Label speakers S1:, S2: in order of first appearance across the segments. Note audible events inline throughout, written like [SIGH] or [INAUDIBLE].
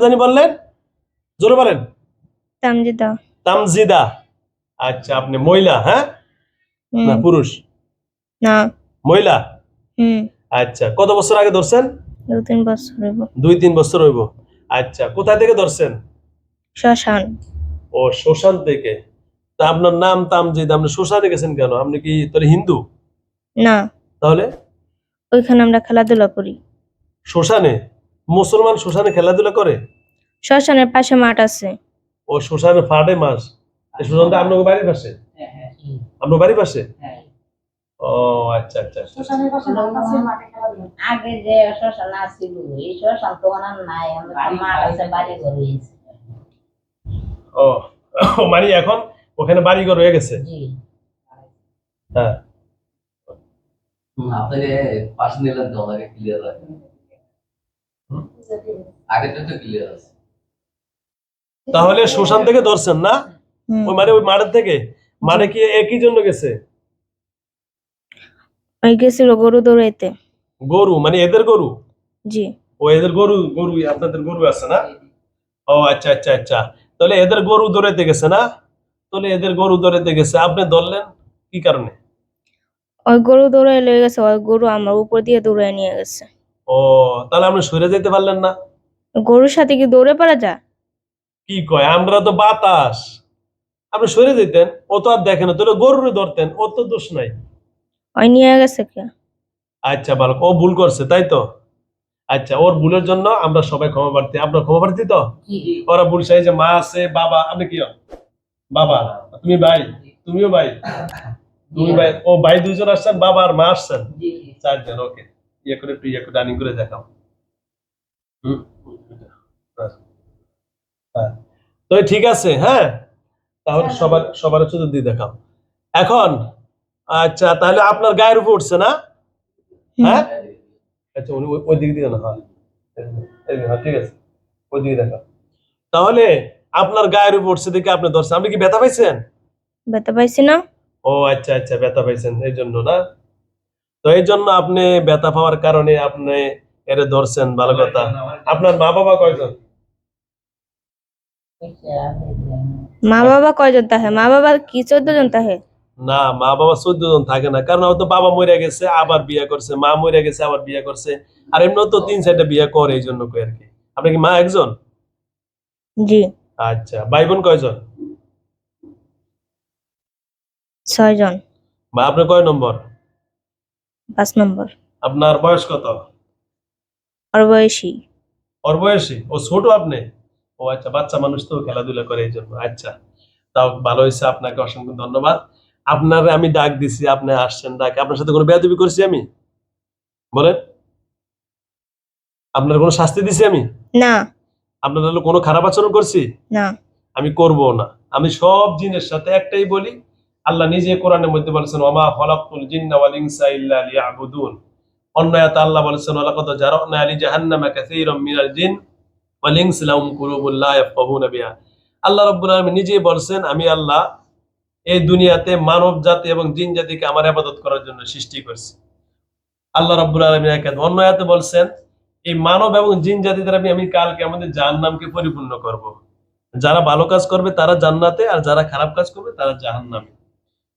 S1: জানি বললেন? জোরে বলেন।
S2: তামজিদা।
S1: তামজিদা। আচ্ছা আপনি মহিলা হ্যাঁ? না পুরুষ?
S2: না।
S1: মহিলা?
S2: হুম।
S1: আচ্ছা কত বছর আগে ধরছেন?
S2: দু তিন বছর হইব।
S1: দুই তিন বছর হইব। আচ্ছা কোথায় থেকে ধরছেন?
S2: শ্মশান।
S1: ও শ্মশান থেকে। তা আপনার নাম তামজিদ আপনি শ্মশানে গেছেন কেন? আপনি কি তোর হিন্দু?
S2: না।
S1: তাহলে?
S2: ওইখানে আমরা খেলাধুলা করি।
S1: শ্মশানে? মুসলমান শ্মশানে খেলাধুলা করে?
S2: শ্মশানের পাশে মাঠ আছে।
S1: ও শ্মশানে ফাটে মাস এই শ্মশানটা আপনার বাড়ির পাশে? আপনার বাড়ির পাশে? ও আচ্ছা আচ্ছা আচ্ছা।
S3: পাশে মাঠে খেলাধুলা।
S4: আগে যে শ্মশান আছিল এই শ্মশান তো আর নাই। মাঠ আছে বাড়ি ঘর
S1: ও ও, মানে এখন ওখানে বাড়ি ঘর হয়ে গেছে?
S4: জি।
S1: হ্যাঁ।
S5: আপনাকে পাশ নিলেন তো আমাকে ক্লিয়ার হয় আগেরটা তো ক্লিয়ার আছে
S1: তাহলে শ্মশান থেকে ধরছেন না? ওই মানে ওই মাঠের থেকে? মানে কি একই জন্য গেছে?
S2: ওই গেছিল গরু দৌড়াইতে।
S1: গরু মানে এদের গরু?
S2: জি।
S1: ও এদের গরু গরু আপনাদের গরু আছে না? ও আচ্ছা আচ্ছা আচ্ছা। তাহলে এদের গরু দৌড়াইতে গেছে না? তাহলে এদের গরু দৌড়াইতে গেছে। আপনি ধরলেন কি কারণে?
S2: ওই গরু দৌড়াই লয়ে গেছে ওই গরু আমার উপর দিয়ে দৌড়াই নিয়ে গেছে।
S1: ও তাহলে আপনি সরে যেতে পারলেন না?
S2: গরুর সাথে কি দৌড়ে পারা যায়?
S1: কি কয় আমরা তো বাতাস। আপনি সরে যেতেন ও তো আর দেখে না তাহলে গরুরে ধরতেন ও তো দোষ নাই।
S2: ওই নিয়ে গেছে কে?
S1: আচ্ছা বালক ও ভুল করছে তাই তো? আচ্ছা ওর ভুলের জন্য আমরা সবাই ক্ষমা প্রার্থী আপনার ক্ষমা প্রার্থী তো?
S4: জি
S1: ওরা ভুল সেই যে মা আছে বাবা আপনি কি? বাবা তুমি ভাই তুমিও ভাই? [COUGHS] তুমি ভাই ও ভাই দুজন আসছেন বাবা আর মা আসছেন?
S4: জি।
S1: চারজন ওকে। ইয়ে করে একটু ইয়ে করে রানিং করে দেখাও। হ্যাঁ। তো ঠিক আছে হ্যাঁ? তাহলে সবার সবার শুধু দিয়ে দেখাও। এখন আচ্ছা তাহলে আপনার গায়ের উপর উঠছে না? হ্যাঁ? আচ্ছা উনি ওই- দিক দিয়ে না হ্যাঁ হ্যাঁ ঠিক আছে। ওই দিকে দেখাও। তাহলে আপনার গায়ের উপর উঠছে দেখে আপনি ধরছেন। আপনি কি ব্যথা পাইছেন?
S2: ব্যথা পাইছি না।
S1: ও আচ্ছা আচ্ছা ব্যথা পাইছেন। এই জন্য না? তো এই জন্য আপনি ব্যথা পাওয়ার কারণে আপনি এরে ধরছেন ভালো কথা। আপনার মা বাবা কয়জন?
S2: মা বাবা কয়জন তাহে? মা বাবা কি চোদ্দ জন তাহে?
S1: না মা বাবা চোদ্দ জন থাকে না কারণ হয়তো বাবা মরে গেছে আবার বিয়ে করছে মা মরে গেছে আবার বিয়ে করছে আর এমনি তো তিন চারটা বিয়ে করে এই জন্য কই আর কি। আপনি কি মা একজন?
S2: জি।
S1: আচ্ছা ভাই বোন কয়জন?
S2: ছয় জন
S1: বা আপনার কয় নম্বর?
S2: পাঁচ নম্বর।
S1: আপনার বয়স কত?
S2: বয়সী।
S1: ওর বয়সী? ও ছোট আপনি? ও আচ্ছা বাচ্চা মানুষ তো খেলাধুলা করে এই জন্য। আচ্ছা তাও ভালো হয়েছে আপনাকে অসংখ্য ধন্যবাদ। আপনার আমি ডাক দিছি আপনি আসছেন ডাক। আপনার সাথে কোনো বেয়াদবি করছি আমি? বলেন। আপনার কোনো শাস্তি দিছি আমি?
S2: না।
S1: আপনার হলো কোনো খারাপ আচরণ করছি?
S2: না।
S1: আমি করব না। আমি সব জিনের সাথে একটাই বলি আল্লাহ নিজে কোরআনের মধ্যে বলেছেন ওমা খলাকুল জিন্না ওয়াল ইনসা ইল্লা লিয়াবুদুন। আল্লাহ বলেছেন জারানা আলি জাহান্নামা কাসীরাম মিনাল জিন ওয়াল ইনস লাহুম লা ইয়াফকাহুনা বিহা। আল্লাহ রাব্বুল আলামিন নিজেই বলছেন, আমি আল্লাহ এই দুনিয়াতে মানব জাতি এবং জিন জাতিকে আমার ইবাদত করার জন্য সৃষ্টি করছি। আল্লাহ রাব্বুল আলামিন বলছেন, এই মানব এবং জিন জাতি দ্বারা আমি কালকে আমাদের জাহান্নামকে পরিপূর্ণ করব। যারা ভালো কাজ করবে তারা জান্নাতে আর যারা খারাপ কাজ করবে তারা জাহান্নামে।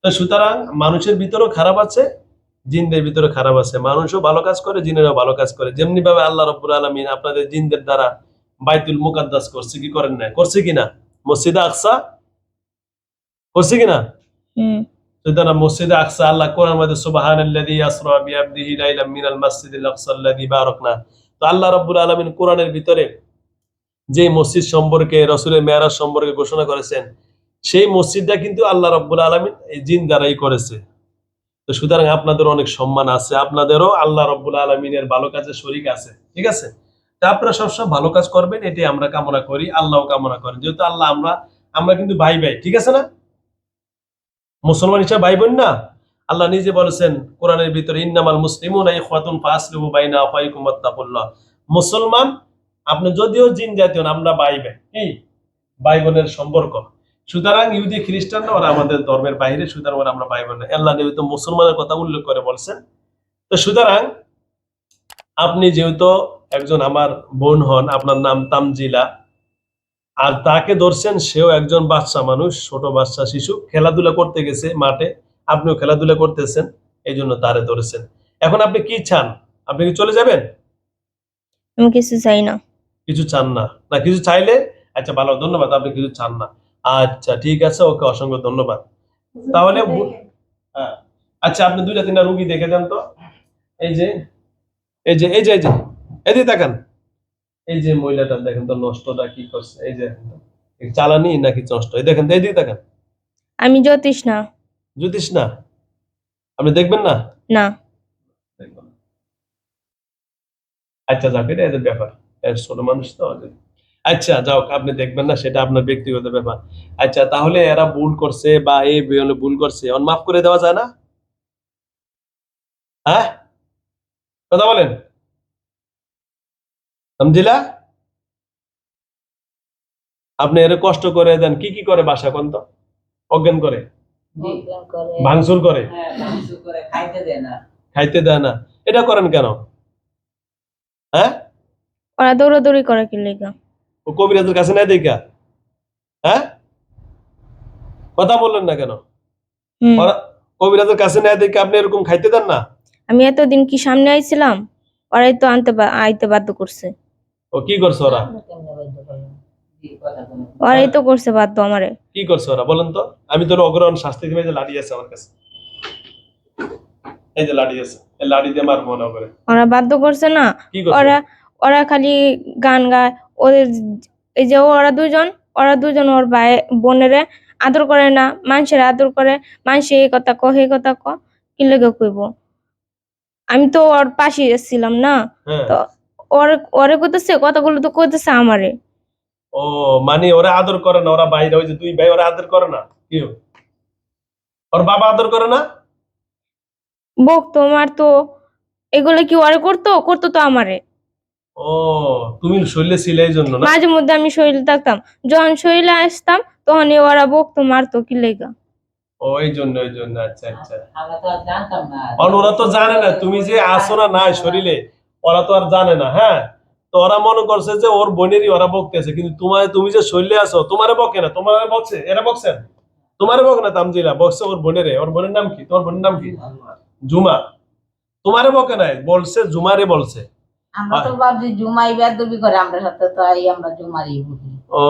S1: তো সুতরাং মানুষের ভিতরেও খারাপ আছে জিনদের ভিতরে খারাপ আছে। মানুষও ভালো কাজ করে জিনেরাও ভালো কাজ করে। যেমনি ভাবে আল্লাহ রব্বুল আলমিন আপনাদের জিনদের দ্বারা বাইতুল মুকাদ্দাস করছে কি করেন না করছে কিনা মসজিদে আকসা? করছে কিনা সুতরাং মসজিদে আকসা আল্লাহ কোরআন মধ্যে সুবহানাল্লাযী আসরা বিআবদিহি লাইলাম মিনাল মাসজিদিল আকসা আল্লাযী বারাকনা। তো আল্লাহ রাব্বুল আলামিন কোরআনের ভিতরে যে মসজিদ সম্পর্কে রসুলের মেয়ারাজ সম্পর্কে ঘোষণা করেছেন সেই মসজিদটা কিন্তু আল্লাহ রাব্বুল আলামিন এই জিন দ্বারাই করেছে। তো সুতরাং আপনাদের অনেক সম্মান আছে, আপনাদেরও আল্লাহ রব্বুল আলমিনের ভালো কাজে শরিক আছে, ঠিক আছে? তা আপনারা সবসময় ভালো কাজ করবেন এটি আমরা কামনা করি, আল্লাহও কামনা করেন। যেহেতু আল্লাহ আমরা আমরা কিন্তু ভাই ভাই, ঠিক আছে না? মুসলমান হিসাবে ভাই বোন না? আল্লাহ নিজে বলেছেন কোরআনের ভিতরে, ইন্নামাল ওয়াত্তাকুল্লাহ। মুসলমান, আপনি যদিও জিন জাতীয় আমরা ভাই ভাই, কি? ভাই বোনের সম্পর্ক। সুতরাং ইহুদি খ্রিস্টানরা ওরা আমাদের ধর্মের বাইরে সুতরাং ওরা আমরা ভাই বোন না। আল্লাহ নবী তো মুসলমানের কথা উল্লেখ করে বলছেন। তো সুতরাং আপনি যেহেতু একজন আমার বোন হন আপনার নাম তামজিলা আর তাকে ধরছেন সেও একজন বাচ্চা মানুষ ছোট বাচ্চা শিশু খেলাধুলা করতে গেছে মাঠে আপনিও খেলাধুলা করতেছেন এই জন্য তারে ধরেছেন। এখন আপনি কি চান? আপনি কি চলে যাবেন?
S2: আমি কিছু চাই না।
S1: কিছু চান না। না কিছু চাইলে আচ্ছা ভালো ধন্যবাদ আপনি কিছু চান না। আচ্ছা ঠিক আছে ওকে অসংখ্য ধন্যবাদ। তাহলে হ্যাঁ। আচ্ছা আপনি দুইটা তিনটা রুগী দেখে দেন তো। এই যে এই যে এই যে এই যে এই যে দেখেন এই যে মহিলাটা দেখেন তো নষ্টটা কি করছে এই যে চালানি নাকি নষ্ট? এই দেখেন এই দিকে দেখেন
S2: আমি জ্যোতিষ না।
S1: জ্যোতিষ না? আপনি দেখবেন না?
S2: না।
S1: আচ্ছা যাক এটা এদের ব্যাপার। এর ছোট মানুষ তো আচ্ছা যাও আপনি দেখবেন না সেটা আপনার ব্যক্তিগত ব্যাপার। আচ্ছা তাহলে এরা ভুল করছে বা এই বেয়নে ভুল করছে অন মাফ করে দেওয়া যায় না? হ্যাঁ? কথা বলেন। সমঝিলা আপনি এর কষ্ট করে দেন কি কি করে বাসা কোন তো অজ্ঞান করে। ভাঙচুর করে?
S6: হ্যাঁ করে খাইতে দেয় না।
S1: খাইতে দেয় না। এটা করেন কেন? হ্যাঁ?
S2: ওরা দৌড়াদৌড়ি করে কি লেগা?
S1: ও কবিরাজের কাছে নাই দেখা? হ্যাঁ? কথা বললেন না কেন? কবিরাজের কাছে নাই দেখে আপনি এরকম খাইতে দেন না?
S2: আমি এতদিন কি সামনে আইছিলাম? ওরাই তো আনতে আইতে বাধ্য করছে।
S1: ও কি করছে ওরা?
S2: ওরাই তো করছে বাধ্য আমারে।
S1: কি করছে ওরা বলেন তো? আমি তোর অগ্রহণ শাস্তি দিবে যে লাড়ি আছে আমার কাছে। এই যে লাড়ি আছে এই লাড়ি দিয়ে মারবো মনে করে
S2: ওরা বাধ্য করছে না?
S1: কি
S2: ওরা ওরা খালি গান গায় ওদের এই যে ওরা দুজন ওরা দুজন ওর ভাই বোনেরে আদর করে না মানুষের আদর করে মানুষে এই কথা ক এই কথা ক কি লেগে কইব? আমি তো ওর পাশে ছিলাম না।
S1: হ্যাঁ।
S2: তো ওর ওরে কইতেছে কথাগুলো তো কইতেছে আমারে।
S1: ও মানে ওরা আদর করে না ওরা বাইরে ওই যে তুই ভাই ওরা আদর করে না? কি? ওর বাবা আদর করে না?
S2: বক তোমার তো এগুলো কি ওরে করতো? করতো তো আমারে।
S1: ও তুমি শরীরে ছিলে এই জন্য না?
S2: মাঝে মধ্যে আমি শরীরে থাকতাম। যখন শরীরে আসতাম তখন ওরা বকতো মারতো কি লেগা।
S1: ও এই জন্য এই জন্য আচ্ছা আচ্ছা।
S6: আমরা তো জানতাম না।
S1: ওরা তো জানে না তুমি যে আসো না নাই শরীরে ওরা তো আর জানে না হ্যাঁ? তো ওরা মনে করছে যে ওর বোনেরই ওরা বকতেছে কিন্তু তোমার তুমি যে শরীরে আছো তোমারে বকে না তোমার বকছে এরা বকছেন তোমারে বক না তামজিলা বকছে ওর বোনেরে। ওর বোনের নাম কি? তোমার বোনের নাম কি? জুমা। তোমারে বকে নাই বলছে জুমারে বলছে।
S4: আমরা তো ভাবছি জুমাই বেদবি করে আমরা সাথে তো এই আমরা জুমারই বুঝি।
S1: ও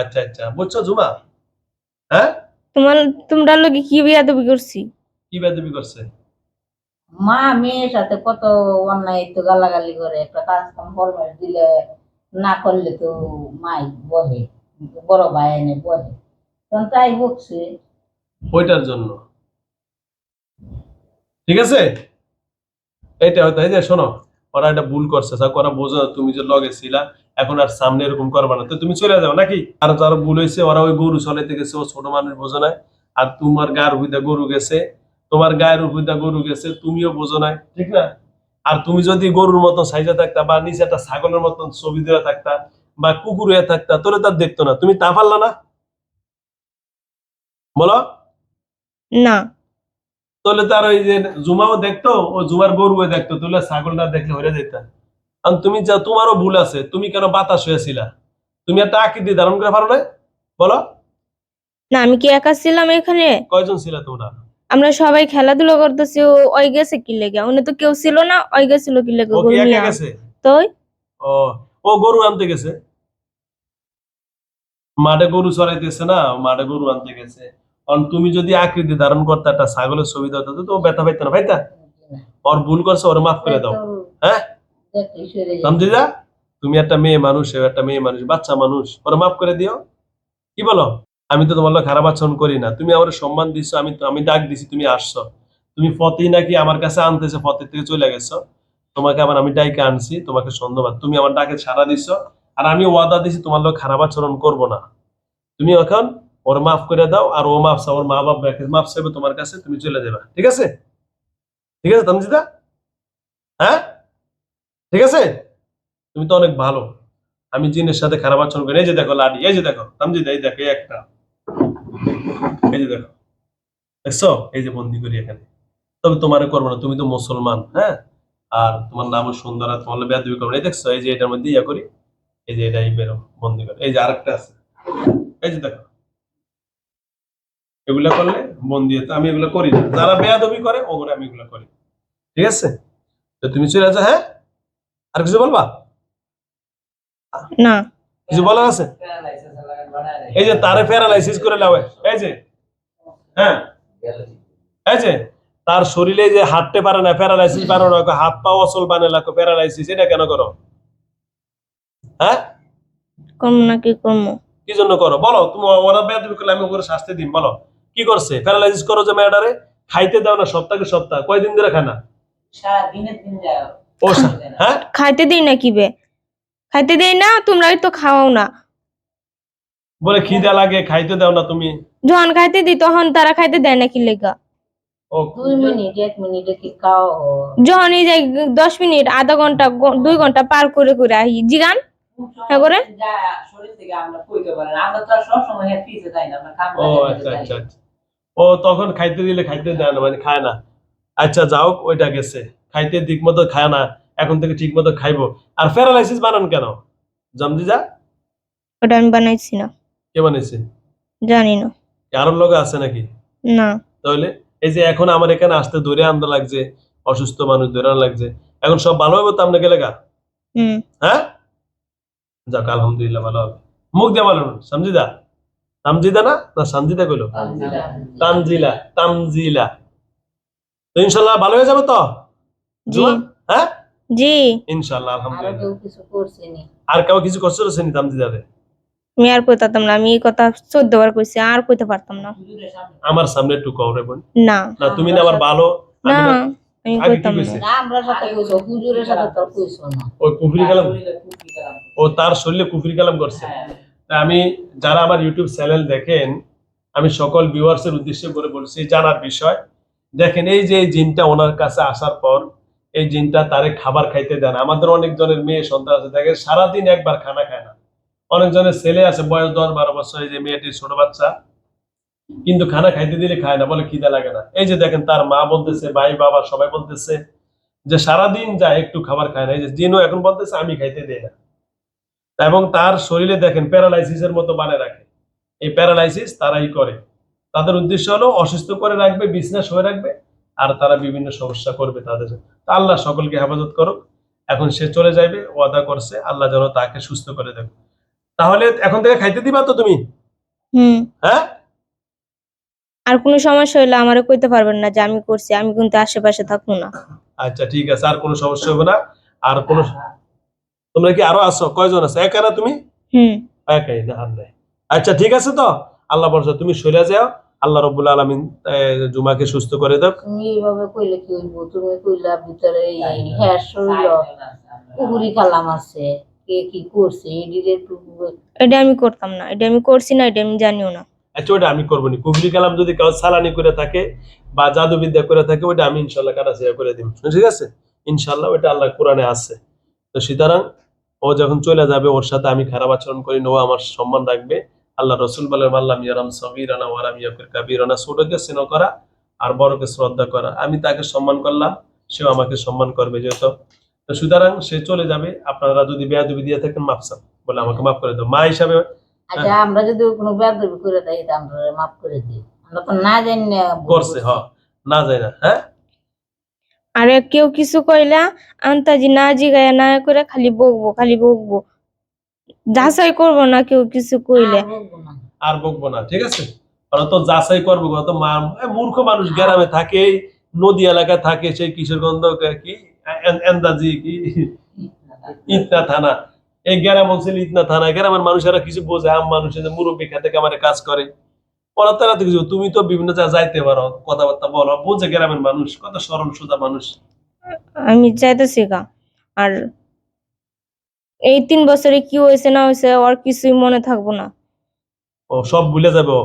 S1: আচ্ছা আচ্ছা। বুঝছ জুমা? হ্যাঁ?
S2: তোমার তোমরা লোকে কি বিয়াদবি করছি?
S1: কি বেদবি করছে?
S4: মা মেয়ের সাথে কত অন্যায় তো গালাগালি করে একটা কাজ কাম ফরমেট দিলে না করলে তো মাই বহে বড় ভাই এনে বহে। তখন তাই বকছে।
S1: ওইটার জন্য। ঠিক আছে? এইটা হয়তো এই যে শোনো। ওরা এটা ভুল করছে। ওরা বোঝো তুমি যে লগে ছিলা, এখন আর সামনে এরকম করবা না। তো তুমি চলে যাও, নাকি? আর যারা ভুল হয়েছে, ওরা ওই গরু চলাইতে গেছে ও ছোট মানুষ বোঝো না আর তোমার গায়ের উপরিদা গরু গেছে, তোমার গায়ের উপরিদা গরু গেছে, তুমিও বোঝো না ঠিক না? আর তুমি যদি গরুর মতন সাইজে থাকতা বা নিচে একটা ছাগলের মতন ছবি দেওয়া থাকতা বা কুকুর হয়ে থাকতা তোরে তার দেখতো না। তুমি তা পারলা না? বলো?
S2: না।
S1: তাহলে তার ওই যে জুমাও দেখতো ও জুমার গরুও দেখতো তাহলে ছাগলটা দেখলে হয়ে যেত কারণ তুমি যা তোমারও ভুল আছে তুমি কেন বাতাস হয়েছিলা তুমি একটা আকৃতি ধারণ করে পারো না বলো।
S2: না আমি কি একা ছিলাম এখানে?
S1: কয়জন ছিল তোমরা?
S2: আমরা সবাই খেলাধুলা করতেছি ও ওই গেছে কি লেগে? উনি তো কেউ ছিল না ওই গেছিল কি লেগে? গরু নিয়া।
S1: গেছে?
S2: তো
S1: ও ও গরু আনতে গেছে? মাঠে গরু চড়াইতেছে না মাঠে গরু আনতে গেছে। কারণ তুমি যদি আকৃতি ধারণ করতে একটা ছাগলের ছবি দাও তো ব্যথা পাইতো না ভাইতা ওর ভুল করছে ওর মাফ করে দাও। হ্যাঁ?
S4: দেখলে
S1: সমঝে যা তুমি একটা মেয়ে মানুষ একটা মেয়ে মানুষ বাচ্চা মানুষ ওর মাফ করে দিও। কি বলো? আমি তো তোমার খারাপ আচরণ করি না। তুমি আমার সম্মান দিছো আমি আমি ডাক দিছি তুমি আসছো। তুমি ফতে নাকি আমার কাছে আনতেছে ফতে থেকে চলে গেছো। তোমাকে আবার আমি ডাইকে আনছি তোমাকে ধন্যবাদ। তুমি আমার ডাকে সাড়া দিছো আর আমি ওয়াদা দিছি তোমার লোক খারাপ আচরণ করব না। তুমি এখন ওর মাফ করে দাও আর ও মাফ ওর মা বাপ মাফ চাইবে তোমার কাছে, তুমি চলে যাবে। ঠিক আছে? ঠিক আছে, তামজিদা? হ্যাঁ? ঠিক আছে? তুমি তো অনেক ভালো। আমি জিনের সাথে খারাপ আচরণ করি। এই যে দেখো লাডি, এই যে দেখো, তামজিদা, এই দেখো একটা। এই যে দেখো, দেখছ? এই যে বন্দি করি এখানে। তবে তোমার করব না, তুমি তো মুসলমান হ্যাঁ? আর তোমার নামও সুন্দর আর তোমার বেদবি করব। এই দেখছ? এই যে এটার মধ্যে ইয়া করি, এই যে এটাই বেরো, বন্দি করে। এই যে আরেকটা আছে। এই যে দেখো এগুলা করলে বন্দি হতো আমি এগুলো করি না। যারা বেয়াদবি করে ওগুলো আমি এগুলো করি। ঠিক আছে? তো তুমি চলে যাও হ্যাঁ? আর কিছু বলবা?
S2: না।
S1: কিছু বলার আছে? এই যে তারে প্যারালাইসিস করে লাও এই যে। হ্যাঁ? এই যে তার শরীরে যে হাঁটতে পারে না প্যারালাইসিস বানানো রাখো হাত পা অচল বানানো রাখো প্যারালাইসিস এটা কেন করো? হ্যাঁ?
S2: করব না কি করব
S1: কি জন্য করো? বলো তুমি ওরা বেয়াদবি করলে আমি ওকে শাস্তি দিন বলো। কি করছে? প্যারালাইসিস করো যে মেয়েটারে খাইতে দাও না সপ্তাহে সপ্তাহ। কয়দিন ধরে খায় না?
S6: সারা দিনের দিন যায়
S1: ও হ্যাঁ?
S2: খাইতে দিই না কি বে? খাইতে দেই না তোমরা তো খাওয়াও না।
S1: বলে খিদা লাগে খাইতে দাও না তুমি।
S2: যখন খাইতে দিই তখন তারা খাইতে দেয় না কি লেগা?
S1: ও।
S4: দুই মিনিট এক মিনিটে কি খাও
S2: যখন এই যে দশ মিনিট আধা ঘণ্টা দুই ঘণ্টা পার করে করে আহি। জিগান হ্যাঁ করে?
S1: ও তখন খাইতে দিলে খাইতে দেয় না মানে খায় না। আচ্ছা যাও ওইটা গেছে। খাইতে ঠিক মতো খায় না এখন থেকে ঠিক মতো খাইবো। আর প্যারালাইসিস বানান কেন? যা
S2: ওটা আমি বানাইছি না।
S1: কে বানিয়েছে
S2: জানি না।
S1: কারোর লোক আছে নাকি?
S2: না।
S1: তাহলে এই যে এখন আমার এখানে আসতে দৌড়ে আনতে লাগছে অসুস্থ মানুষ দৌড়ে লাগছে এখন সব ভালো হবে তো আপনি গেলে গা হ্যাঁ? যাক আলহামদুলিল্লাহ ভালো হবে। মুখ দিয়ে ভালো সমঝিদা তামজিদা না? না সঞ্জিদা কইলো। তানজিলা তামজিলা। তো ইনশাল্লাহ ভালো হয়ে যাবে তো?
S2: জি।
S1: হ্যাঁ?
S2: জি।
S1: ইনশাল্লাহ
S4: আরও
S1: আলহামদুলিল্লাহ
S4: কেউ কিছু করছেনি
S1: আর কেউ কিছু করছ শ্রেণি তামজিদারে?
S2: আমি আর কইতাম না আমি এই কথা চোদ্দ বার কইছি আর কইতে পারতাম না।
S1: আমার সামনে একটু কওরে বোন।
S2: না।
S1: না তুমি না আবার ভালো
S2: না
S1: আমি না-
S2: আমি
S1: আগে কি
S2: কইতাম না।
S4: আমরা সাথে কইছো হুজুরের সাথে তো কইছো না।
S1: ওই কুফরি কালাম?
S6: শরীরে কুফরি কালাম।
S1: ও তার শরীরে কুফরি কালাম করছে?
S6: হ্যাঁ।
S1: আমি, যারা আমার ইউটিউব চ্যানেল দেখেন, আমি সকল ভিউয়ার্সের উদ্দেশ্যে করে বলছি, জানার বিষয়, দেখেন এই যে জিনটা ওনার কাছে আসার পর, এই জিনটা তারে খাবার খাইতে দেন। আমাদের অনেক জনের মেয়ে সন্তান আছে, দেখেন সারাদিন একবার খানা খায় না। অনেক জনের ছেলে আছে, বয়স দশ বারো বছর, এই যে মেয়েটির ছোট বাচ্চা, কিন্তু খানা খাইতে দিলে খায় না, বলে খিদে লাগে না। এই যে দেখেন তার মা বলতেছে, ভাই, বাবা সবাই বলতেছে যে সারাদিন যায়, একটু খাবার খায় না। এই যে জিনও এখন বলতেছে, আমি খাইতে দেই না। এবং তার শরীরে দেখেন প্যারালাইসিসের মতো বানিয়ে রাখে। এই প্যারালাইসিস তারাই করে। তাদের উদ্দেশ্য হলো অসুস্থ করে রাখবে বিজনেস হয়ে রাখবে আর তারা বিভিন্ন সমস্যা করবে তাদের। তা আল্লাহ সকলকে হেফাজত করুক। এখন সে চলে যাবে ওয়াদা করছে আল্লাহ যেন তাকে সুস্থ করে দেবে। তাহলে এখন থেকে খাইতে দিবা তো তুমি?
S2: হুম।
S1: হ্যাঁ?
S2: আর কোনো সমস্যা হলে আমারে কইতে পারবেন না যে আমি করছি আমি কিন্তু আশেপাশে থাকব না।
S1: আচ্ছা ঠিক আছে আর কোনো সমস্যা হবে না। আর কোনো তোমরা কি আরও আসো কয়জন আছে? একা না তুমি?
S2: হুম।
S1: একাই না নাই আচ্ছা ঠিক আছে তো? আল্লাহ বলছো তুমি সরে যাও। আল্লাহ রব্বুল আলমিন জুমাকে সুস্থ করে দাও।
S4: তুমি এইভাবে কইলে কি হইব? তুমি কইলা ভিতরে হ্যাঁ শরীর
S6: আছে
S4: পুকুরি কালাম আছে। কে কি করছে? এডিরে
S2: এটা আমি করতাম না। এটা আমি করছি না এটা আমি জানিও না।
S1: আচ্ছা ওটা আমি করব নি। কুবলি কালাম যদি কেউ সালানি করে থাকে বা জাদুবিদ্যা করে থাকে ওটা আমি ইনশাল্লাহ কাটা করে দিব ঠিক আছে? ইনশাল্লাহ ওটা আল্লাহ কোরআনে আছে। তো সুতরাং ও যখন চলে যাবে ওর সাথে আমি খারাপ আচরণ করি না ও আমার সম্মান রাখবে। আল্লাহ রসুল বলেন আল্লাহ মিয়ারাম সবিরানা ওয়ারাম ইয়াকুর কাবিরানা। ছোটকে স্নেহ করা আর বড়কে শ্রদ্ধা করা। আমি তাকে সম্মান করলাম সেও আমাকে সম্মান করবে যেহেতু। তো সুতরাং সে চলে যাবে। আপনারা যদি বেয়াদবি দিয়ে থাকেন মাফ চান। বলে আমাকে মাফ করে দাও। মা হিসাবে
S4: আচ্ছা আমরা যদি কোনো বেদবি করে দেই তা আমরা মাফ করে দিই। আমরা তো না জানি না
S1: করছে হ। না যায় না হ্যাঁ?
S2: আর কেউ কিছু কইলা আন্তাজি না জিগায় না করে খালি বকবো খালি বকবো। যাচাই করব না কেউ কিছু কইলে।
S4: আর
S1: বকবো না ঠিক আছে? ওরা তো যাচাই করব এ, মূর্খ মানুষ গ্রামে থাকে নদী এলাকায় থাকে সেই কিশোরগঞ্জ কি এন- এন্দাজি কি? ইতনা থানা। এই গ্রাম অঞ্চলে ইতনা থানা গ্রামের মানুষেরা কিছু বোঝে আম মানুষের মুরব্বী খেতে কামারে কাজ করে। ওরা তারা কিছু তুমি তো বিভিন্ন জায়গায় যাইতে পারো কথাবার্তা বলো বোঝে গ্রামের মানুষ কত সরল সোজা মানুষ।
S2: আমি চাইতেছি গা আর এই তিন বছরে কি হয়েছে না হয়েছে ওর কিছুই মনে থাকব না।
S1: ও সব ভুলে যাবে ও।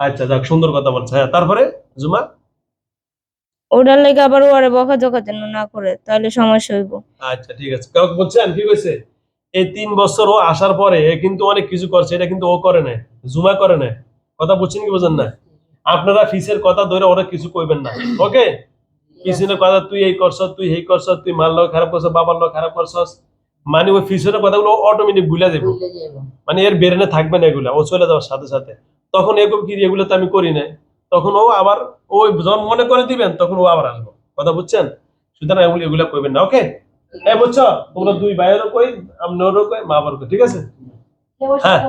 S1: আচ্ছা যাক সুন্দর কথা বলছে। হ্যাঁ তারপরে জুমা?
S2: ওটার লেগে আবার ওরে বকা জকা যেন না করে তাহলে সমস্যা হইব।
S1: আচ্ছা ঠিক আছে। কাউকে বলছেন কি কইছে এই তিন বছর ও আসার পরে কিন্তু অনেক কিছু করছে এটা কিন্তু ও করে না জুমা করে না কথা বুঝছেন কি বোঝেন না? আপনারা ফিসের কথা ধরে ওরা কিছু কইবেন না। ওকে পিছনে কথা তুই এই করছ তুই এই করছ তুই মার লোক খারাপ করছ বাবার লোক খারাপ করছস মানে ওই পিছনে কথাগুলো অটোমেটিক ভুলে যাব মানে এর বেরেনে থাকবে না এগুলা ও চলে যাওয়ার সাথে সাথে। তখন এরকম কি এগুলো তো আমি করি না তখন ও আবার ওই যখন মনে করে দিবেন তখন ও আবার আসব। কথা বুঝছেন? সুতরাং এগুলো এগুলা করবেন না ওকে হ্যাঁ বুঝছ? তোমরা দুই ভাইয়েরও কই আপনারও কই মা বাবার কই ঠিক আছে? হ্যাঁ।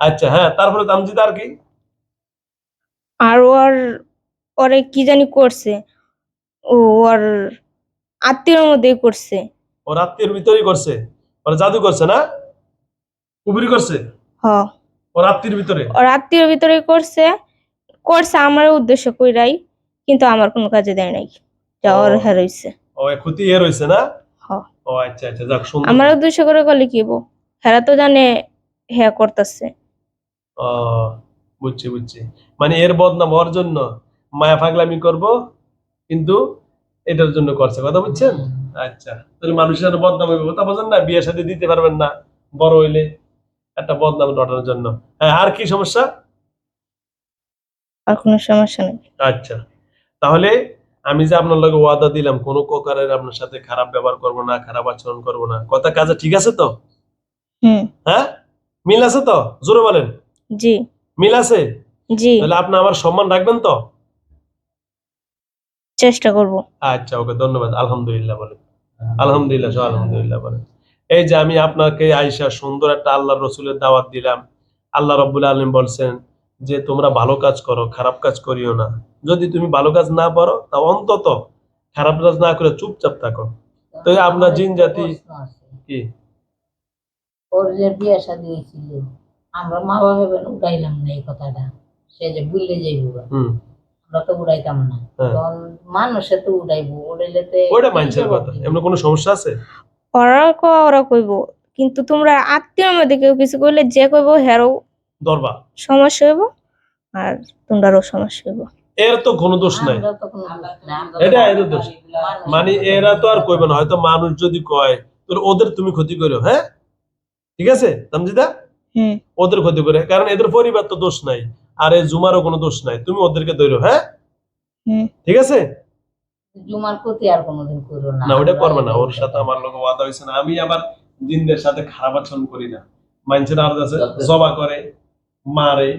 S1: আচ্ছা হ্যাঁ তারপরে তামজিদ আর কি?
S2: আর ওর ওরে কি জানি করছে। ও ওর আত্মীয়র মধ্যেই করছে।
S1: ও রাত্রির ভিতরেই করছে? ওরা জাদু করছে না? কুবুরি করছে?
S2: হ।
S1: ও রাত্রির ভিতরে?
S2: ওর আত্মীয়র ভিতরে করছে। করছে আমার উদ্দেশ্য কইরাই কিন্তু আমার কোনো কাজে দেয় নাই। যা ওর
S1: ও।
S2: হ্যাঁ রইছে।
S1: ও এ ক্ষতি এর হয়েছে না?
S2: হ।
S1: ও আচ্ছা আচ্ছা যাক সুন্দর।
S2: আমার উদ্দেশ্য করে করলে কি হব হেরা তো জানে হ্যাঁ করতেছে।
S1: বুঝছি বুঝছি। মানে এর বদনাম হওয়ার জন্য মায়া পাগলামি করব কিন্তু এটার জন্য করছে। কথা বুঝছেন? আচ্ছা তাহলে মানুষের বদনাম হইব। কথা বোঝেন না বিয়ে সাথে দিতে পারবেন না বড় হইলে একটা বদনাম ঘটানোর জন্য। হ্যাঁ আর কি সমস্যা?
S2: আর কোনো সমস্যা নেই।
S1: আচ্ছা তাহলে আমি যে আপনার লগে ওয়াদা দিলাম কোনো প্রকারের আপনার সাথে খারাপ ব্যবহার করব না খারাপ আচরণ করব না। কথা কাজে ঠিক আছে তো? হ্যাঁ? মিল আছে তো? জোরে বলেন।
S2: জি।
S1: মিল আছে?
S2: জি।
S1: তাহলে আপনি আমার সম্মান রাখবেন তো?
S2: চেষ্টা করব।
S1: আচ্ছা ওকে ধন্যবাদ। আলহামদুলিল্লাহ বলেন। আলহামদুলিল্লাহ সব আলহামদুলিল্লাহ বলেন। এই যে আমি আপনাকে আইসা সুন্দর একটা আল্লাহ রসুলের দাওয়াত দিলাম। আল্লাহ রব্বুল আলম বলছেন যে তোমরা ভালো কাজ করো খারাপ কাজ করিও না। যদি তুমি ভালো কাজ না পারো তা অন্তত খারাপ কাজ না করে চুপচাপ থাকো। তো আপনার জিন জাতি- কি?
S4: ওর যে বিয়ে শাদী হয়েছিল আমরা মা বাবা ভেবে উঠাইলাম না এই কথাটা। সে যে ভুলে যাইব
S1: হুম।
S4: আমরা তো উড়াইতাম না।
S1: হ্যাঁ।
S4: তখন মানুষে তো উড়াইবো উড়াইলে তো
S1: ওইটা মানুষের কথা। এমন কোনো সমস্যা আছে?
S2: ওরা ক ওরা কইব। কিন্তু তোমরা আত্মীয়র মধ্যে কেউ কিছু কইলে যে কইব হেরও
S1: দরবা
S2: সমস্যা হইব আর তোমরারও সমস্যা হইব।
S1: এর তো কোনো দোষ নাই। এটা। এদের দোষ। মানে এরা তো আর কইবে না। হয়তো মানুষ যদি কয় তোর ওদের তুমি ক্ষতি করো হ্যাঁ? ঠিক আছে তামজিদা? ওদের ক্ষতি করে। কারণ এদের পরিবার তো দোষ নাই আর এই জুমারও কোনো দোষ নাই। তুমি ওদেরকে ধরো হ্যাঁ? ঠিক আছে?
S4: জুমার প্রতি আর কোনোদিন করো না।
S1: না ওটা
S4: আমরা
S1: করবে না। ওর সাথে আমার লোক ওয়াদা হয়েছে না। আমি আবার দিনদের সাথে খারাপ আচরণ করি না। মানুষের আর আছে? জবা করে মারে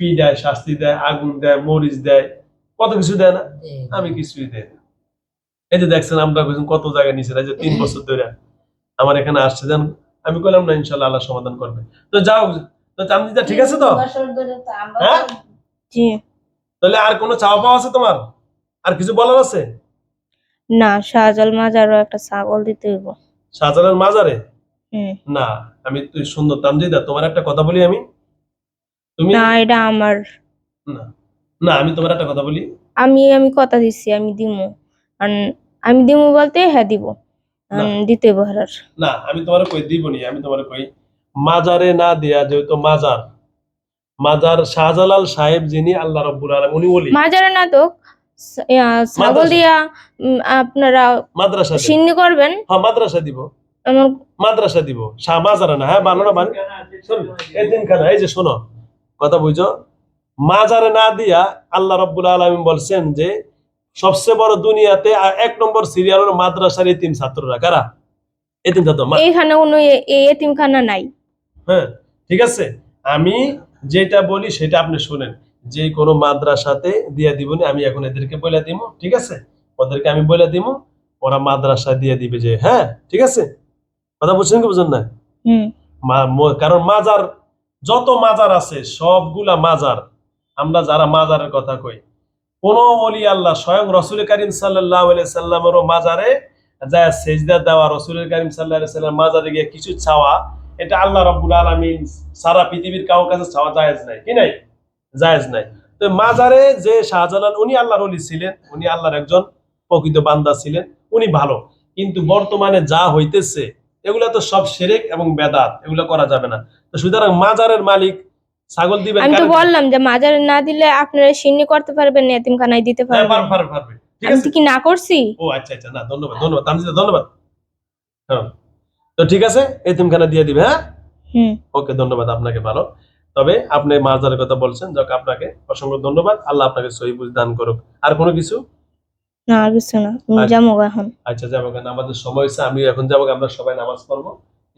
S1: পি দেয় শাস্তি দেয় আগুন দেয় মরিচ দেয় কত কিছু দেয় না? আমি কিছুই দেই না। এই যে দেখছেন আমরা কত জায়গায় নিচে যে তিন [LAUGHS] বছর ধরে আমার এখানে আসছে দেন আমি কইলাম না ইনশাল্লাহ আল্লাহ সমাধান করবে। তো যাও তো চামদিদা ঠিক আছে তো? হ্যাঁ? তাহলে আর কোনো চাওয়া পাওয়া আছে তোমার? আর কিছু বলার আছে?
S2: না শাহজাল মাজারও একটা ছাগল দিতে হইব।
S1: শাহজালাল মাজারে?
S2: হুম।
S1: না আমি তুই সুন্দর তামজিদা তোমার একটা কথা বলি আমি। তুমি
S2: না এটা আমার।
S1: না না আমি তোমার একটা কথা বলি।
S2: আমি আমি কথা দিচ্ছি আমি দিমু। আর আমি দিমু বলতে হ্যাঁ দিব। হেরার
S1: না আমি তোমার কই দিবনি আমি তোমার কই মাজারে না দেয়া যেহেতু মাজার মাজার শাহজালাল সাহেব যিনি আল্লাহ রব্বুল আলম উনি বলি
S2: মাজারে না তো ছাগল। দিয়া আপনারা
S1: মাদ্রাসা
S2: সিন্নি করবেন?
S1: হ্যাঁ মাদ্রাসা দিব। মাদ্রাসা দিব। শাহ মাজারা না হ্যাঁ বানানো বান শোন, এই এই যে শোনো কথা বুঝো। মাজারে না দিয়া আল্লাহ রব্বুল আলমিন বলছেন যে সবচেয়ে বড় দুনিয়াতে এক নম্বর সিরিয়াল হলো মাদ্রাসার এতিম ছাত্ররা কারা? এতিম ছাত্র
S2: এইখানে কোনো এতিমখানা নাই।
S1: হ্যাঁ ঠিক আছে? আমি যেটা বলি সেটা আপনি শুনেন। যে কোনো মাদ্রাসাতে দিয়ে দিবনি আমি এখন এদেরকে বলে দিব ঠিক আছে? ওদেরকে আমি বলে দিব ওরা মাদ্রাসা দিয়ে দিবে যে হ্যাঁ ঠিক আছে? কথা বুঝছেন কি বুঝছেন না?
S2: হুম।
S1: কারণ মাজার যত মাজার আছে সবগুলা মাজার আমরা যারা মাজারের কথা কই কোন অলি আল্লাহ স্বয়ং রসুল করিম সাল্লাহ সাল্লামেরও মাজারে যা সেজদা দেওয়া, রসুল করিম সাল্লাম মাজারে গিয়ে কিছু চাওয়া, এটা আল্লাহ রব্বুল আলমিন সারা পৃথিবীর কারও কাছে চাওয়া জায়েজ নাই, কি নাই? জায়েজ নাই। তো মাজারে যে শাহজালাল, উনি আল্লাহর অলি ছিলেন, উনি আল্লাহর একজন প্রকৃত বান্দা ছিলেন, উনি ভালো। কিন্তু বর্তমানে যা হইতেছে, এগুলা তো সব সেরেক এবং বেদাত, এগুলো করা যাবে না। তো সুতরাং মাজারের মালিক ছাগল দিবেন
S2: আমি তো বললাম যে মাজারে না দিলে আপনারা সিন্নি করতে পারবেন না এতিমখানায় দিতে
S1: হ্যাঁ,
S2: পারবেন।
S1: পারবে, পারবে, পারবে। ঠিক আছে?
S2: কি না করছি?
S1: ও আচ্ছা আচ্ছা না ধন্যবাদ ধন্যবাদ তামজিদা ধন্যবাদ। হ্যাঁ। তো ঠিক আছে এতিমখানা দিয়ে দিবে হ্যাঁ?
S2: হুম।
S1: ওকে ধন্যবাদ আপনাকে ভালো। তবে আপনি মাজারের কথা বলছেন যাক আপনাকে অসংখ্য ধন্যবাদ। আল্লাহ আপনাকে সহি বুঝ দান করুক। আর কোনো কিছু?
S2: না আর কিছু না
S1: আচ্ছা।
S2: যাব এখন।
S1: আচ্ছা যাব কেন? আমাদের সময় হয়েছে আমি এখন যাব আমরা সবাই নামাজ পড়ব।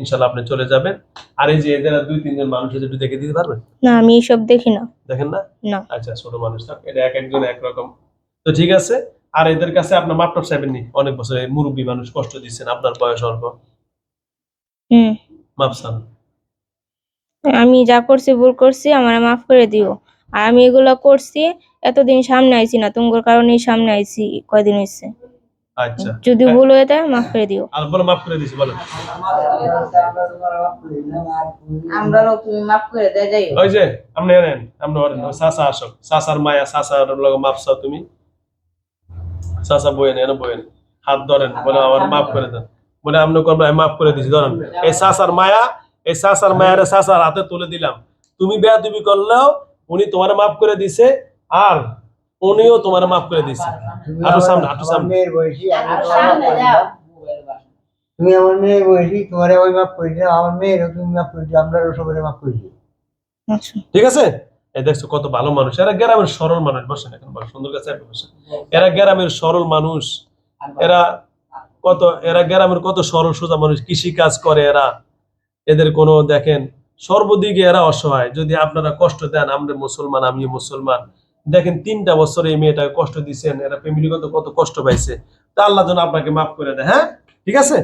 S1: ইনশাল্লাহ আপনি চলে যাবেন। আর এই যে এদের দুই তিনজন মানুষ আছে একটু দেখে দিতে পারবেন?
S2: না আমি দেখি না।
S1: দেখেন না?
S2: না।
S1: আচ্ছা ছোট মানুষ থাক এটা এক একজন একরকম তো ঠিক আছে। আর এদের কাছে আপনার মাপটপ অনেক বছর এই মুরব্বী মানুষ কষ্ট দিচ্ছেন আপনার বয়স অল্প।
S2: হুম।
S1: মাপসান
S2: আমি যা করছি ভুল করছি আমার মাফ করে দিও। আর আমি এগুলো করছি এতদিন সামনে আইছি না তোমার কারণেই সামনে আইছি কয়দিন হয়েছে
S1: আচ্ছা।
S2: যদি ভুল হয়ে যায় মাফ করে দিও।
S1: আর বলো মাফ করে দিছি বলো
S4: আমরাও তুমি মাফ করে দেয় যাই
S1: ওই যে আপনি এনেন আপনি সাসা আসো। সাসার মায়া সাসার লগে মাপ চাও তুমি। সাসা বইয়েন এনে বইয়েন হাত ধরেন বলে আমার মাফ করে দেন। বলে আপনি করবেন মাফ করে দিছি ধরেন। এই সাসার মায়া এই সাসার মায়ারে সাসার হাতে তুলে দিলাম। তুমি বেয়াদবি করলেও উনি তোমার মাফ করে দিছে আর উনিও তোমার মাফ করে দিছে হাঁটু সামনে
S7: আমার
S1: সামনে।
S7: মেয়ের বয়সী আমি
S4: আর
S7: মাফ করে
S4: যাও।
S7: তুমি আমার মেয়ের বয়সী তোমার ওই মাফ করে দিও আমার মেয়েরও তুমি মাফ করে দিও আমরা সবাই মাফ করে দিও
S2: আচ্ছা।
S1: ঠিক আছে? এই দেখছ কত ভালো মানুষ। এরা গ্রামের সরল মানুষ বসেন এখন সুন্দর কাছে বসেন। এরা গ্রামের সরল মানুষ। এরা কত এরা গ্রামের কত সরল সোজা মানুষ কৃষি কাজ করে এরা। এদের কোনো দেখেন সর্বদিকে এরা অসহায়। যদি আপনারা কষ্ট দেন আমরা মুসলমান আমি মুসলমান। দেখেন তিনটা বছর এই মেয়েটাকে কষ্ট দিচ্ছেন এরা ফ্যামিলিগত কত কষ্ট পাইছে। তা আল্লাহ যেন আপনাকে মাফ করে দেয় হ্যাঁ? ঠিক আছে?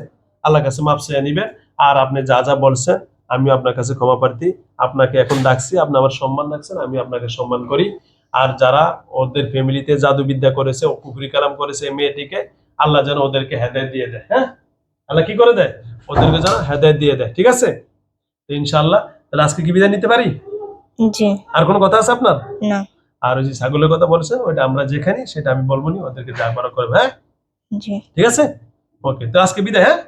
S1: আল্লাহর কাছে মাফ চেয়ে নিবেন। আর আপনি যা যা বলছেন আমি আপনার কাছে ক্ষমা প্রার্থী। আপনাকে এখন ডাকছি আপনি আমার সম্মান রাখছেন আমি আপনাকে সম্মান করি। আর যারা ওদের ফ্যামিলিতে জাদুবিদ্যা করেছে ও কুফরি কালাম করেছে মেয়েটিকে আল্লাহ যেন ওদেরকে হেদায়ত দিয়ে দেয় হ্যাঁ? আল্লাহ কি করে দেয়? ওদেরকে যেন হেদায়ত দিয়ে দেয় ঠিক আছে? তো ইনশাআল্লাহ তাহলে আজকে কি বিদায় নিতে পারি?
S2: জি।
S1: আর কোনো কথা আছে আপনার?
S2: না।
S1: আর ওই যে ছাগলের কথা বলছেন ওইটা আমরা যেখানে সেটা আমি বলব নি ওদেরকে যা করা করবে হ্যাঁ?
S2: জি।
S1: ঠিক আছে? ওকে তো আজকে বিদায় হ্যাঁ?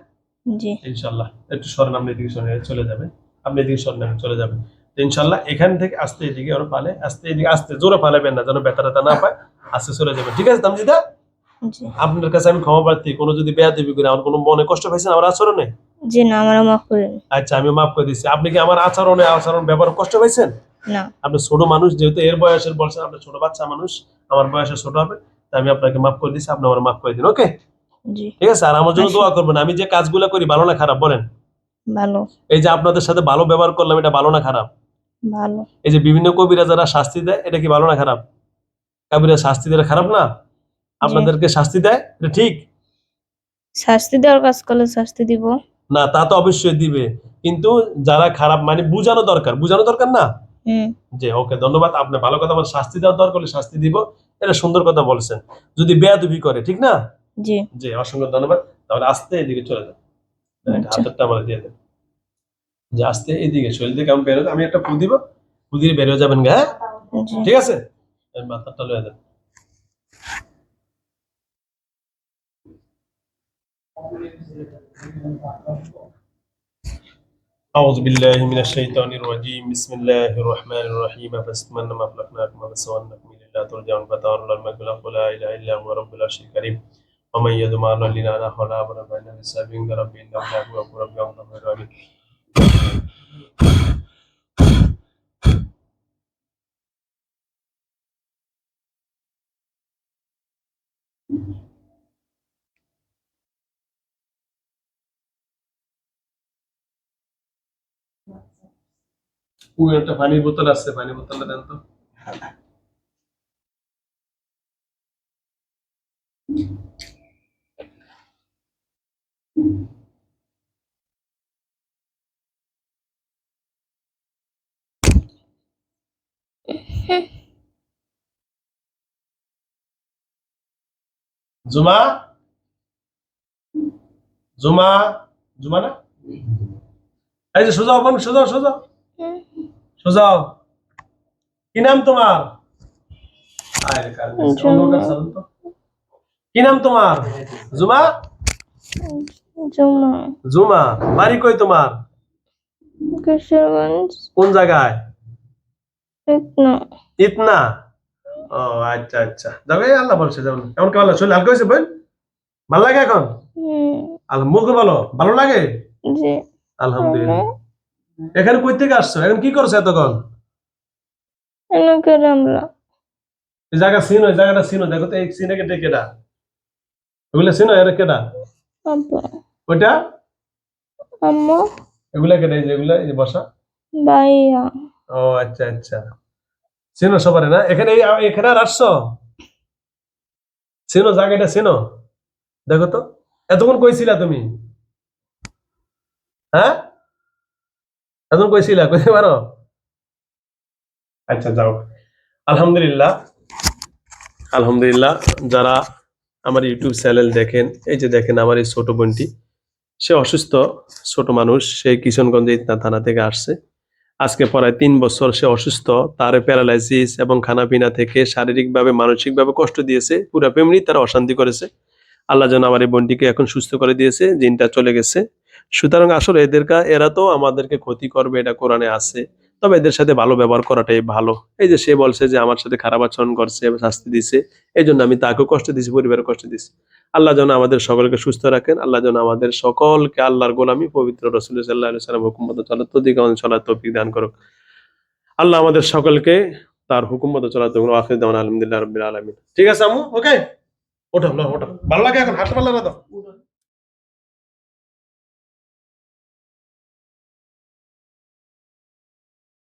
S2: জি।
S1: ইনশাল্লাহ একটু সরেন আপনি এদিকে সরে চলে যাবে আপনি এদিকে সরেন চলে যাবেন। ইনশাল্লাহ এখান থেকে আস্তে এদিকে ওরা পালে আস্তে এদিকে আস্তে জোরে পালাবেন না যেন ব্যথা ট্যাথা না পায় আস্তে চলে যাবে ঠিক আছে তামজিদা? আপনার কাছে আমি ক্ষমা প্রার্থী কোনো যদি বেয়া দেবী করে আমার কোনো মনে কষ্ট পাইছেন আমার আচরণে?
S2: জি না আমার মাফ করে
S1: আচ্ছা আমি মাফ করে দিচ্ছি। আপনি কি আমার আচরণে আচরণ ব্যবহার কষ্ট পাইছেন? আপনি ছোট মানুষ যেহেতু এর বয়সের বলছেন আপনি ছোট বাচ্চা মানুষ আমার বয়সে ছোট হবে তাই আমি আপনাকে মাফ করে দিচ্ছি আপনি আমার মাফ করে দিন ওকে?
S2: জি।
S1: ঠিক আছে আর আমার জন্য। দোয়া করবেন আমি যে কাজগুলো করি ভালো না খারাপ বলেন?
S2: ভালো।
S1: এই যে আপনাদের সাথে ভালো ব্যবহার করলাম এটা ভালো না খারাপ?
S2: ভালো।
S1: এই যে বিভিন্ন কবিরা যারা শাস্তি দেয় এটা কি ভালো না খারাপ? কবিরা শাস্তি দেয় খারাপ না? আপনাদেরকে শাস্তি দেয়? এটা ঠিক?
S2: শাস্তি দেওয়ার কাজ করলে শাস্তি দিব।
S1: না তা তো অবশ্যই দিবে। কিন্তু যারা খারাপ মানে বুঝানো দরকার বুঝানো দরকার না? যে ওকে ধন্যবাদ। আপনি ভালো কথা বল শাস্তি দেওয়ার দরকার হলে শাস্তি দিব। এটা সুন্দর কথা বলছেন। যদি বেয়াদবি করে ঠিক না?
S2: জি।
S1: যে অসংখ্য ধন্যবাদ। তাহলে আস্তে এদিকে চলে যান।
S2: আচ্ছা।
S1: হাতেরটা আমার দিয়ে দেন। যে আস্তে এদিকে শরীর দিকে আমি বেরোতে আমি একটা ফু দিব। ফু দিয়ে বেরোয় যাবেন গা হ্যাঁ? ঠিক আছে? মাথাটা লয়ে দেন أعوذ بالله من الشيطان الرجيم. بسم الله الرحمن الرحيم. فاستمنا ما خلقناكم وبسوانكم إلى الله ترجعون. فتعالى الملك الحق لا إله إلا هو رب العرش الكريم. ومن يد مع الله لنا لا حول ولا قوة إلا بالله ربي إنه هو غفور ربي أنت خير একটা পানির বোতল আছে, পানির বোতলটা দেন তো। জুমা? জুমা? জুমা না? এই যে সোজাও বোন সোজাও সোজাও। কি নাম তোমার। কি নাম তোমার? জুমা?
S2: জমা।
S1: জুমা। বাড়ি কই তোমার?
S2: কিশোরগঞ্জ।
S1: কোন জায়গায়?
S2: রত্ন
S1: ইতনা? ও আচ্ছা আচ্ছা। যাবে আল্লাহ বলছে এমন কেমন লাগে শরীর হালকা হয়েছে বোন ভালো লাগে এখন? আর মুখে বলো ভালো লাগে?
S2: জি।
S1: আলহামদুলিল্লাহ। এখানে কই থেকে আসছো? এখন কি করছ এতক্ষণ?
S2: আমরা।
S1: এই জায়গা সিনো এই জায়গাটা সিনো দেখো তো এই সিনে কে ডেকে এগুলা চিনো? এর
S2: আব্বা।
S1: ওইটা?
S2: আম্মু।
S1: এগুলা কেডা? এই যে এই বসা।
S2: ভাইয়া।
S1: ও আচ্ছা আচ্ছা। চিনো সবারে না? এখানে এই- এখানে আর আসছো? চিনো জায়গাটা চিনো? দেখো তো। এতক্ষণ কইছিলা তুমি? হ্যাঁ? এতক্ষণ কইছিলা? কইতে পারো? আচ্ছা যাও। আলহামদুলিল্লাহ। আলহামদুলিল্লাহ, যারা আমার ইউটিউব চ্যানেল দেখেন, এই যে দেখেন আমার এই ছোট বোনটি, সে অসুস্থ, ছোট মানুষ, সে কিশনগঞ্জ ইতনা থানা থেকে আসছে। আজকে প্রায় তিন বছর সে অসুস্থ, তার প্যারালাইসিস এবং খানাপিনা থেকে শারীরিকভাবে, মানসিকভাবে কষ্ট দিয়েছে, পুরো ফ্যামিলি তারা অশান্তি করেছে। আল্লাহ যেন আমার এই বোনটিকে এখন সুস্থ করে দিয়েছে, জিনটা চলে গেছে। সুতরাং আসলে এদেরকে, এরা তো আমাদেরকে ক্ষতি করবে, এটা কোরআনে আছে। তবে এদের সাথে ভালো ব্যবহার করাটাই ভালো। এই যে সে বলছে যে, আমার সাথে খারাপ আচরণ করছে, শাস্তি দিছে এই জন্য আমি তাকেও কষ্ট দিছি, পরিবারের কষ্ট দিছি। আল্লাহ যেন আমাদের সকলকে সুস্থ রাখেন, আল্লাহ যেন আমাদের সকলকে আল্লাহর গোলামি পবিত্র রসুল সাল্লাহ সাল্লাম হুকুম মতো চলার তদিক চলার তৌফিক দান করুক। আল্লাহ আমাদের সকলকে তার হুকুম মতো চলার তৌফিক আখির দাওয়ান আলহামদুলিল্লাহ রাব্বিল আলামিন। ঠিক আছে আমু ওকে ওঠো ওঠো ভালো লাগে এখন? হাঁটতে